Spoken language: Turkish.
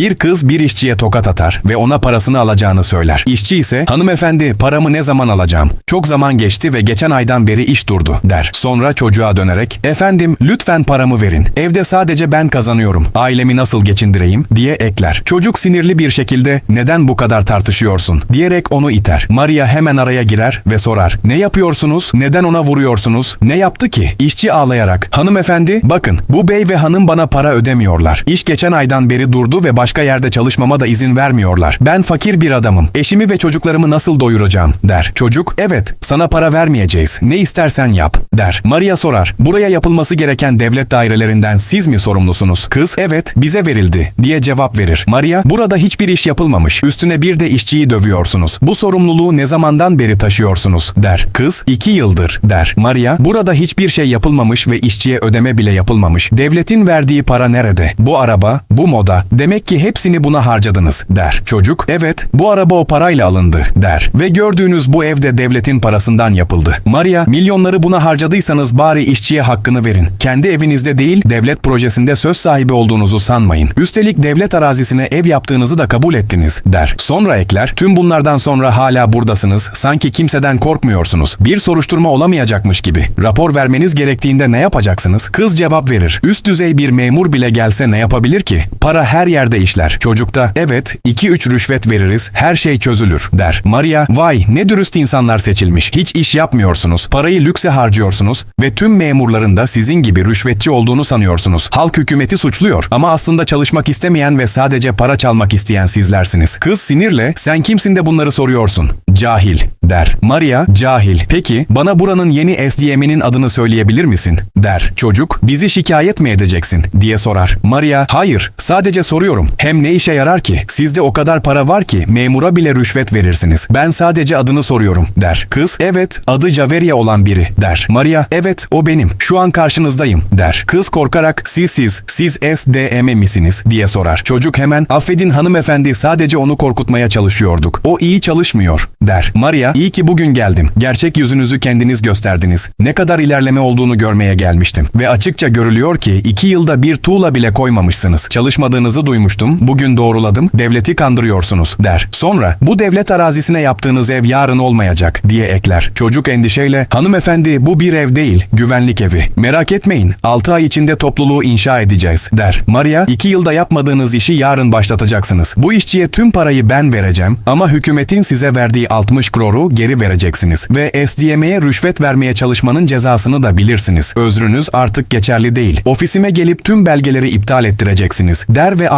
Bir kız bir işçiye tokat atar ve ona parasını alacağını söyler. İşçi ise hanımefendi paramı ne zaman alacağım? Çok zaman geçti ve geçen aydan beri iş durdu der. Sonra çocuğa dönerek efendim lütfen paramı verin. Evde sadece ben kazanıyorum. Ailemi nasıl geçindireyim diye ekler. Çocuk sinirli bir şekilde neden bu kadar tartışıyorsun diyerek onu iter. Maria hemen araya girer ve sorar. Ne yapıyorsunuz? Neden ona vuruyorsunuz? Ne yaptı ki? İşçi ağlayarak. Hanımefendi bakın bu bey ve hanım bana para ödemiyorlar. İş geçen aydan beri durdu ve başka yerde çalışmama da izin vermiyorlar. Ben fakir bir adamım. Eşimi ve çocuklarımı nasıl doyuracağım der. Çocuk evet sana para vermeyeceğiz. Ne istersen yap der. Maria sorar. Buraya yapılması gereken devlet dairelerinden siz mi sorumlusunuz? Kız evet bize verildi diye cevap verir. Maria burada hiçbir iş yapılmamış. Üstüne bir de işçiyi dövüyorsunuz. Bu sorumluluğu ne zamandan beri taşıyorsunuz der. Kız iki yıldır der. Maria burada hiçbir şey yapılmamış ve işçiye ödeme bile yapılmamış. Devletin verdiği para nerede? Bu araba, bu moda. Demek ki hepsini buna harcadınız der. Çocuk evet bu araba o parayla alındı der. Ve gördüğünüz bu evde devletin parasından yapıldı. Maria milyonları buna harcadıysanız bari işçiye hakkını verin. Kendi evinizde değil devlet projesinde söz sahibi olduğunuzu sanmayın. Üstelik devlet arazisine ev yaptığınızı da kabul ettiniz der. Sonra ekler tüm bunlardan sonra hala buradasınız sanki kimseden korkmuyorsunuz. Bir soruşturma olamayacakmış gibi. Rapor vermeniz gerektiğinde ne yapacaksınız? Kız cevap verir. Üst düzey bir memur bile gelse ne yapabilir ki? Para her yerde işler. Çocukta evet 2-3 rüşvet veririz her şey çözülür der. Maria vay ne dürüst insanlar seçilmiş. Hiç iş yapmıyorsunuz. Parayı lükse harcıyorsunuz ve tüm memurların da sizin gibi rüşvetçi olduğunu sanıyorsunuz. Halk hükümeti suçluyor ama aslında çalışmak istemeyen ve sadece para çalmak isteyen sizlersiniz. Kız sinirle sen kimsin de bunları soruyorsun? Cahil der. Maria cahil. Peki bana buranın yeni SDM'inin adını söyleyebilir misin? der. Çocuk bizi şikayet mi edeceksin diye sorar. Maria hayır sadece soruyorum. Hem ne işe yarar ki? Sizde o kadar para var ki memura bile rüşvet verirsiniz. Ben sadece adını soruyorum der. Kız evet adı Javeria olan biri der. Maria evet o benim. Şu an karşınızdayım der. Kız korkarak siz siz siz SDM misiniz diye sorar. Çocuk hemen affedin hanımefendi sadece onu korkutmaya çalışıyorduk. O iyi çalışmıyor der. Maria iyi ki bugün geldim. Gerçek yüzünüzü kendiniz gösterdiniz. Ne kadar ilerleme olduğunu görmeye gelmiştim. Ve açıkça görülüyor ki iki yılda bir tuğla bile koymamışsınız. Çalışmadığınızı duymuştum. Bugün doğruladım. Devleti kandırıyorsunuz der. Sonra bu devlet arazisine yaptığınız ev yarın olmayacak diye ekler. Çocuk endişeyle hanımefendi bu bir ev değil güvenlik evi. Merak etmeyin 6 ay içinde topluluğu inşa edeceğiz der. Maria 2 yılda yapmadığınız işi yarın başlatacaksınız. Bu işçiye tüm parayı ben vereceğim ama hükümetin size verdiği 60 kroru geri vereceksiniz. Ve SDM'ye rüşvet vermeye çalışmanın cezasını da bilirsiniz. Özrünüz artık geçerli değil. Ofisime gelip tüm belgeleri iptal ettireceksiniz der ve